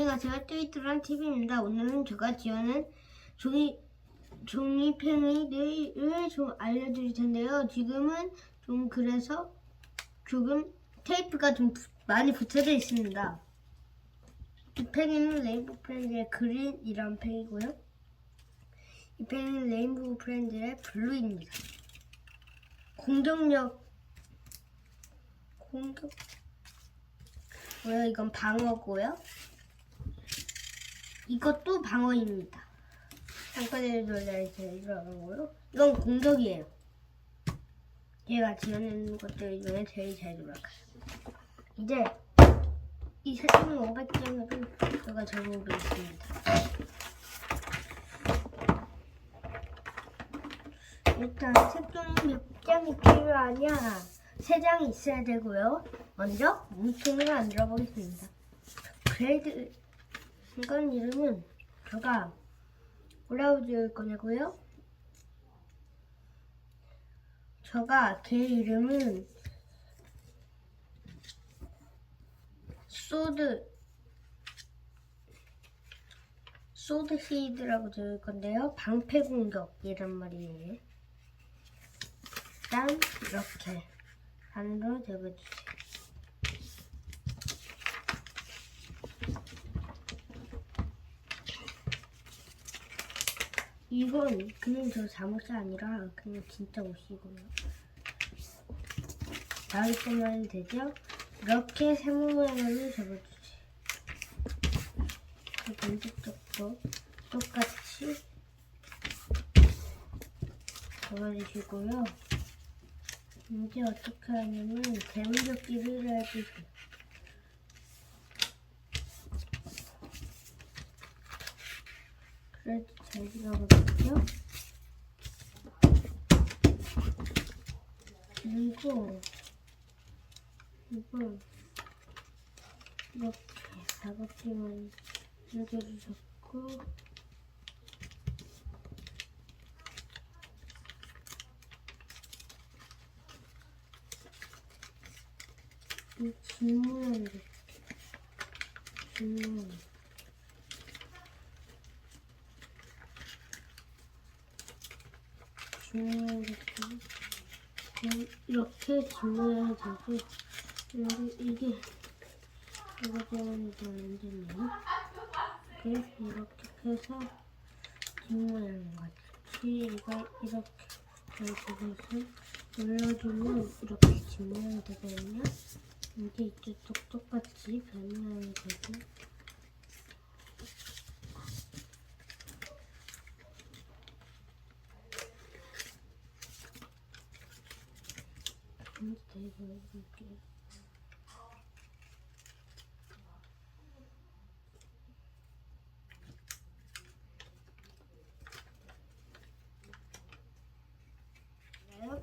안녕하세요. 뚜이뚜란 TV입니다. 오늘은 제가 지어낸 종이 종이팽이를 좀 알려드릴 텐데요. 지금은 좀 그래서 조금 테이프가 좀 부- 많이 붙여져 있습니다. 이 팽이는 레인보우 프렌즈의 그린 이란 팽이고요. 이 팽이는 레인보우 프렌즈의 블루입니다. 공격력 공격 뭐야 이건 방어고요. 이것도 방어입니다. 잠깐에 돌려 이렇게 들어가고요. 이건 공격이에요. 제가 지어낸 것들 중에 제일 잘 돌아가요. 이제 이 세종 500장으로 제가 적어보겠습니다. 일단 색종이 몇 장이 필요하냐? 세 장이 있어야 되고요. 먼저 물통을 만들어 보겠습니다. 그레이드 이건 이름은 제가 뭐라고 지을 거냐고요? 제가 걔 이름은 소드 소드 시드라고 지을 건데요. 방패 공격이란 말이에요. 일단 이렇게 반으로 접어주세요. 이건 그냥 저 잠옷이 아니라 그냥 진짜 옷이고요. 나올 때만 되죠? 이렇게 세모양으로 접어주세요. 그 반대쪽도 똑같이 접어주시고요. 이제 어떻게 하냐면 대문접기를 해주세요. 그래도 잘 들어가겠 죠? 그리고 이걸 이렇게 여기를 잡고 이 뒷모양 이렇게 뒷모양 뒷모양 이렇게 이렇게 뒷모양이 되고 여기 이게 이거 때문에 안 되네요. 이렇게 이렇게 해서 뒷모양 같이 이거 이렇게 이렇게 눌러주면 이렇게 뒷모양이 되거든요. 이게 이쪽 똑같이 변모양이 되고 이제 이거 이렇게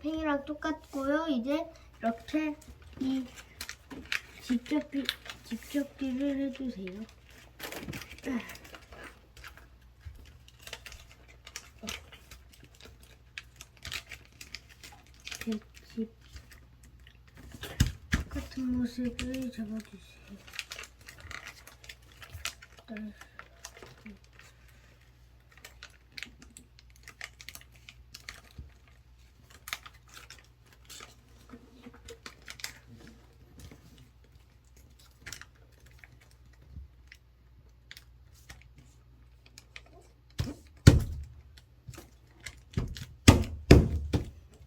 팽이랑 똑같고요. 이제 이렇게 이 직접비 직접비를 해주세요. 똑같은 모습을 잡아주세요.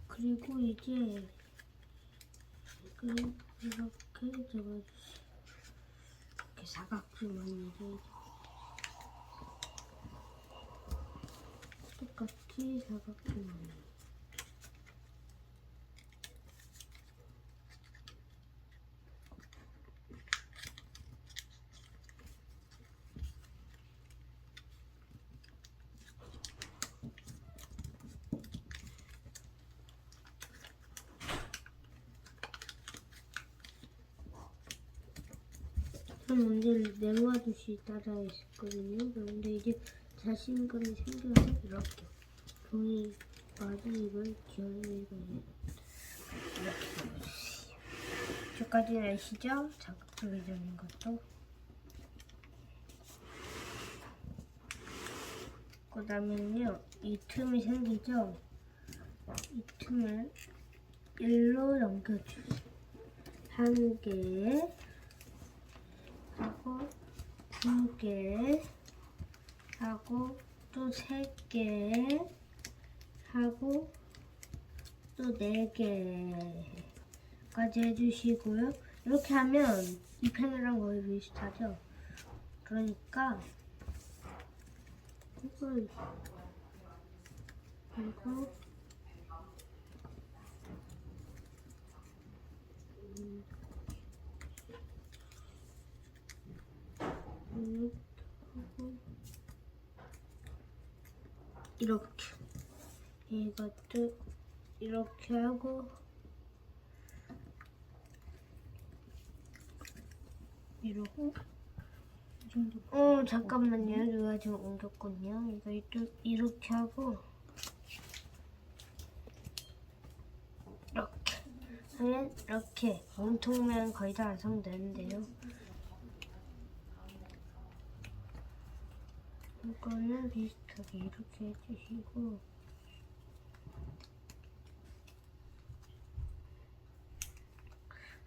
그리고 이제 이렇게 이렇게 잡아주세요. 이렇게 사각지만 이제 똑같이 사각지만 전 먼저 네모하듯이 따라했거든요. 그런데 이제 자신감이 생겨서 이렇게 종이 맞이 이걸 지어내는 거예요. 이렇게 잡아주세요. 저까지 아시죠? 자극적이 되는 것도. 그 다음에는요 이 틈이 생기죠. 이 틈을 일로 넘겨주세요. 한 개, 하고 두 개, 하고 또 세 개, 하고 또 네 개까지 해주시고요. 이렇게 하면 이 펜이랑 거의 비슷하죠. 그러니까 이걸 그리고 음, 이렇게. 이렇게 이것도 이렇게 하고. 이러고. 어 잠깐만요. 누가 지금 옮겼거든요. 이거 이쪽 이렇게 하고. 이렇게. 하면 이렇게. 몸통면 거의 다 완성되는데요 이거는 비슷하게 이렇게 해주시고.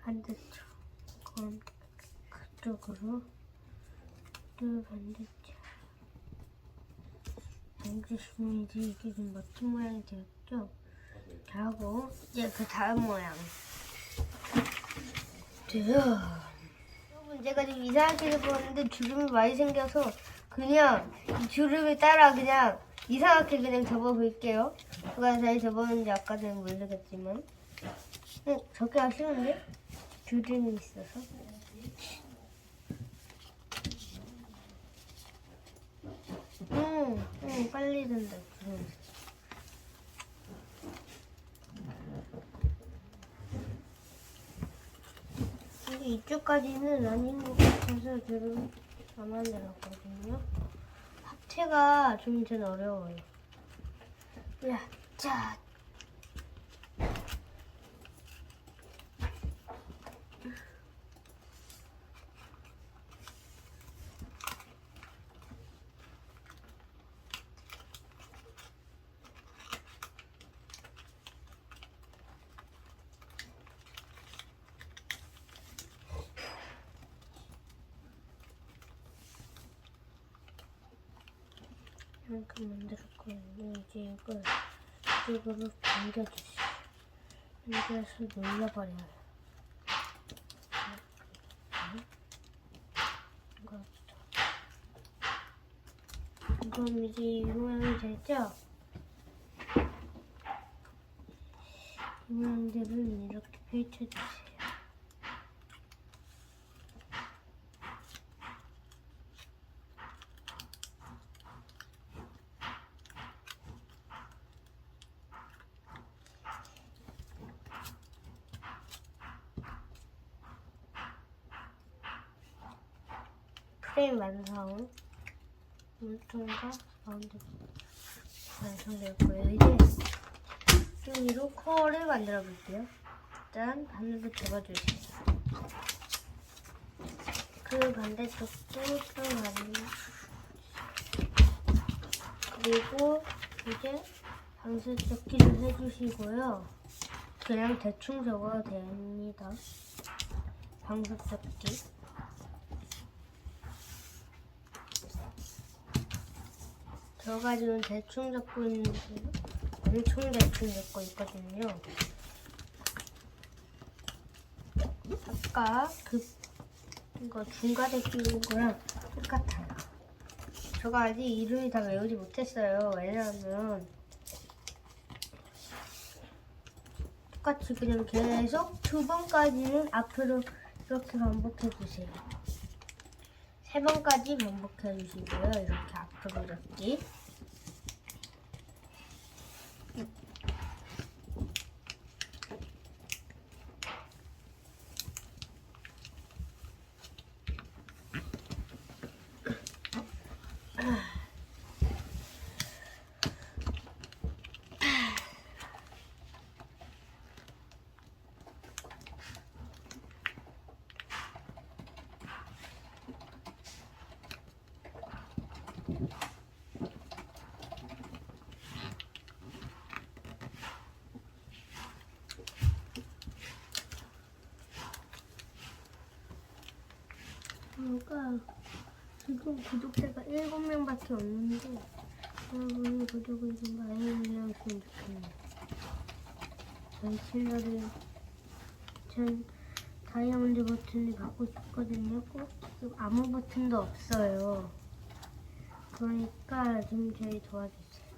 반대쪽 그건 그쪽으로. 또 반대쪽 알겠습니다 이게 좀 멋진 모양이 되었죠? 하고. 이제 그 다음 모양. 돼요 여러분 제가 지금 이상하게 접었는데 주름이 많이 생겨서 그냥 이 주름을 따라 그냥 이상하게 그냥 접어볼게요 누가 잘 접었는지 아까는 모르겠지만 어, 저게 아쉬운데? 주름이 있어서 응, 응, 빨리 된다. 주름. 근데 이쪽까지는 아닌 것 같아서 주름 안 만들었거든요. 합체가 좀전 어려워요. 야, 자. 이만큼 만들었거든요. 이제 이걸 이쪽으로 당겨주세요. 당겨서 눌러버려요. 이것도. 그럼 이제 이 모양이 되죠? 이 모양들은 이렇게 펼쳐주세요. 프레임 완성. 물통과 가운데 완성되었고요. 이제 여기로 코어를 만들어 볼게요. 일단 바늘로 접어주세요. 그 반대쪽도 또 바늘. 그리고 이제 방수 접기를 해주시고요. 그냥 대충 접어도 됩니다. 방수 접기. 제가 지금 대충 잡고 있는데 엄청 대충 잡고 있거든요. 아까 그 이거 중간에 끼운 거랑 똑같아요. 제가 아직 이름이 다 외우지 못했어요. 왜냐하면 똑같이 그냥 계속 두 번까지는 앞으로 이렇게 반복해 주세요. 세 번까지 반복해 주시고요. 이렇게 앞으로 잡기. 지금 구독자가 7명밖에 없는데 여러분이 구독을 좀 많이 눌러주시면 좋겠네요. 저희 채널을 전 다이아몬드 버튼을 받고 싶거든요. 꼭 아무 버튼도 없어요. 그러니까 좀 저희 도와주세요.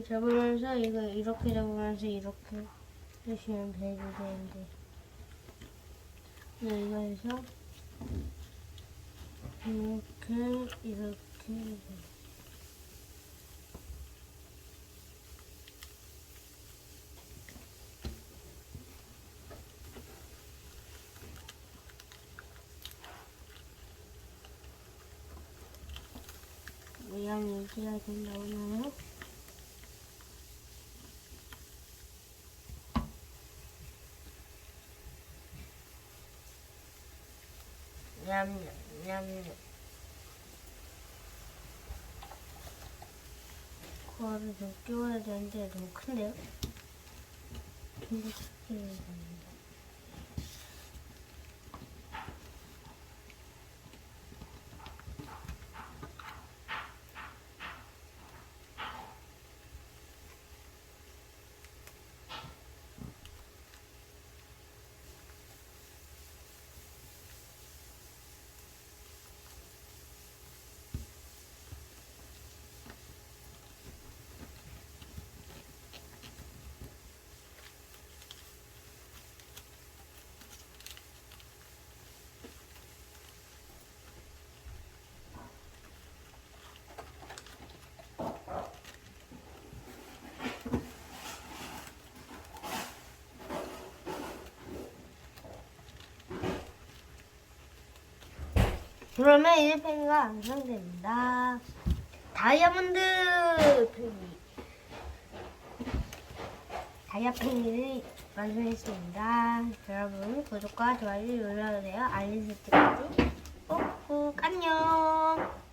이렇게 잡으면서 이거 이렇게 잡으면서 이렇게 해주시면 배도 되는데 네, 이거 해서 이렇게 이렇게. 모양이 유지가 된다고 나요? 냠냠 코를 좀 끼워야 되는데 너무 큰데요? 좀더 작게 그러면 이제 팽이가 완성됩니다. 다이아몬드 팽이. 다이아 팽이를 완성했습니다. 여러분 구독과 좋아요 눌러주세요. 알림 설정까지 꾹꾹 안녕.